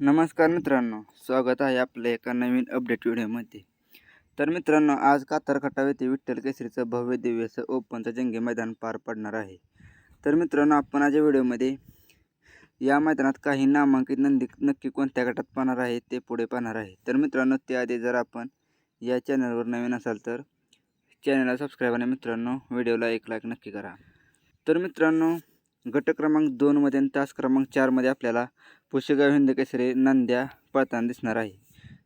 नमस्कार मित्रांनो स्वागत आहे आपल्या एका नवीन अपडेट व्हिडिओमध्ये. तर मित्रांनो आज कातरखटाव येथे विठ्ठल केसरीचं भव्य दिव्य असं ओपनचं जंगी मैदान पार पडणार आहे. तर मित्रांनो आपण आज या व्हिडिओमध्ये या मैदानात काही नामांकित नंदी नक्की कोणत्या गटात पाहणार आहे ते पुढे पाहणार आहे. तर मित्रांनो त्याआधी जर आपण या चॅनलवर नवीन असाल तर चॅनलला सबस्क्राईब आणि मित्रांनो व्हिडिओला एक लाईक नक्की करा. तर मित्रांनो गट क्रमांक दोनमध्ये आणि तास क्रमांक चारमध्ये आपल्याला पुशेगाव हिंद केसरी नंद्या पळताना दिसणार आहे.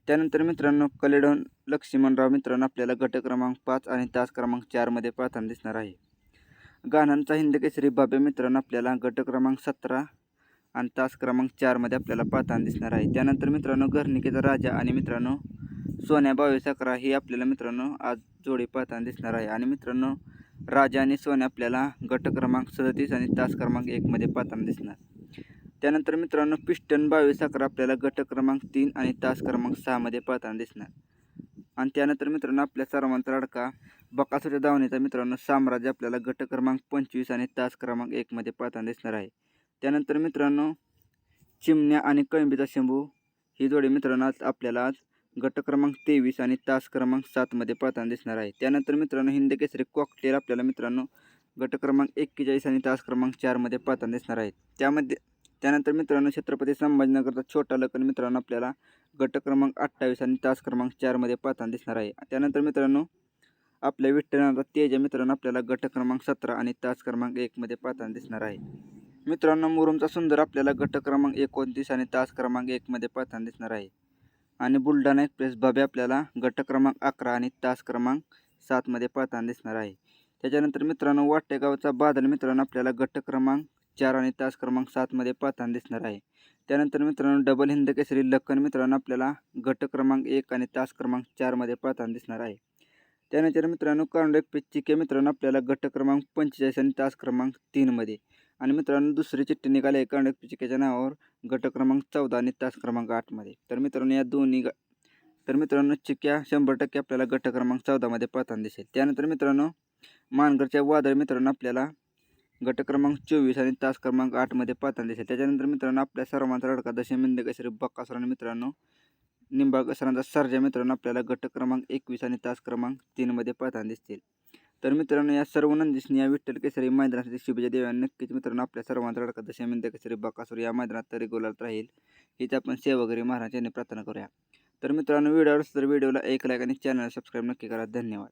त्यानंतर मित्रांनो कलेडॉन लक्ष्मणराव मित्रांनो आपल्याला गट क्रमांक पाच आणि तास क्रमांक चारमध्ये पळताना दिसणार आहे. गाण्यांचा हिंद केसरी बाबे मित्रांनो आपल्याला गट क्रमांक सतरा आणि तास क्रमांक चारमध्ये आपल्याला पळताना दिसणार आहे. त्यानंतर मित्रांनो घरनिकेचा राजा आणि मित्रांनो सोन्या बावीस अकरा ही आपल्याला मित्रांनो आज जोडी पळताना दिसणार आहे. आणि मित्रांनो राजा आणि सोन्या आपल्याला गट क्रमांक सदतीस आणि तास क्रमांक एकमध्ये पळताना दिसणार. त्यानंतर मित्रांनो पिस्टन बावीस अकरा आपल्याला गट क्रमांक तीन आणि तास क्रमांक सहामध्ये पळताना दिसणार. आणि त्यानंतर मित्रांनो आपल्या सर्वांचा अडका बकासूरच्या दावणीचा मित्रांनो साम्राज्य आपल्याला गट क्रमांक पंचवीस आणि तास क्रमांक एकमध्ये पाहताना दिसणार आहे. त्यानंतर मित्रांनो चिमण्या आणि कळंबीचा शंभू ही जोडी मित्रांनो आज आपल्याला आज गट क्रमांक तेवीस आणि तास क्रमांक सातमध्ये पळताना दिसणार आहे. त्यानंतर मित्रांनो हिंद केसरी कॉकटेल आपल्याला मित्रांनो गट क्रमांक एक्केचाळीस आणि तास क्रमांक चारमध्ये पळताना दिसणार आहे. त्यामध्ये त्यानंतर मित्रांनो छत्रपती संभाजीनगरचा छोटा लखन मित्रांनो आपल्याला गट क्रमांक अठ्ठावीस आणि तास क्रमांक चारमध्ये पळताना दिसणार आहे. त्यानंतर मित्रांनो आपल्या विठ्ठलनाथचा तेज मित्रांनो आपल्याला गट क्रमांक सतरा आणि तास क्रमांक एकमध्ये पळताना दिसणार आहे. मित्रांनो मुरुमचा सुंदर आपल्याला गट क्रमांक एकोणतीस आणि तास क्रमांक एकमध्ये पळताना दिसणार आहे. आणि बुलढाणा एक्सप्रेस बाबे आपल्याला गट क्रमांक अकरा आणि तास क्रमांक सातमध्ये पळताना दिसणार आहे. त्याच्यानंतर मित्रांनो वाटेगावचा बादल मित्रांनो आपल्याला गट क्रमांक चार आणि तास क्रमांक सातमध्ये पळताना दिसणार आहे. त्यानंतर मित्रांनो डबल हिंद केसरी लखन मित्रांनो आपल्याला गट क्रमांक एक आणि तास क्रमांक चारमध्ये पळताना दिसणार आहे. त्यानंतर मित्रांनो कांडो एक चिके मित्रांनो आपल्याला गट क्रमांक पंचेचाळीस आणि तास क्रमांक तीनमध्ये आणि मित्रांनो दुसरी चिठ्ठी निघाली आहे कांडो चिकेच्या नावावर गट क्रमांक चौदा आणि तास क्रमांक आठमध्ये तर मित्रांनो या दोन्ही ग तर मित्रांनो चिक्या शंभर टक्के आपल्याला गट क्रमांक चौदामध्ये पळताना दिसेल. त्यानंतर मित्रांनो मानगडच्या वादळ मित्रांनो आपल्याला गट क्रमांक चोवीस आणि तास क्रमांक आठमध्ये पळताना दिसेल. त्याच्यानंतर मित्रांनो आपल्या सर्वांचा लडका दशमिंद केसरी बक्कासुर आणि मित्रांनो निंबाळकर सरांचा सर्जा मित्रांनो आपल्याला गट क्रमांक एकवीस आणि तास क्रमांक तीनमध्ये पाहताना दिसतील. तर मित्रांनो या सर्व नंदिशनी या विठ्ठल केसरी मैदानासाठी शुभेच्छा देव्या नक्कीच मित्रांनो आपल्या सर्वांचा रडका दशमिंद केसरी बाकासूर या मैदानात तरी गोलात राहील. हीच आपण सेवगिरी महाराज यांनी प्रार्थना करूया. तर मित्रांनो व्हिडिओवर तर व्हिडिओला एक लाईक आणि चॅनल सबस्क्राईब नक्की करा. धन्यवाद.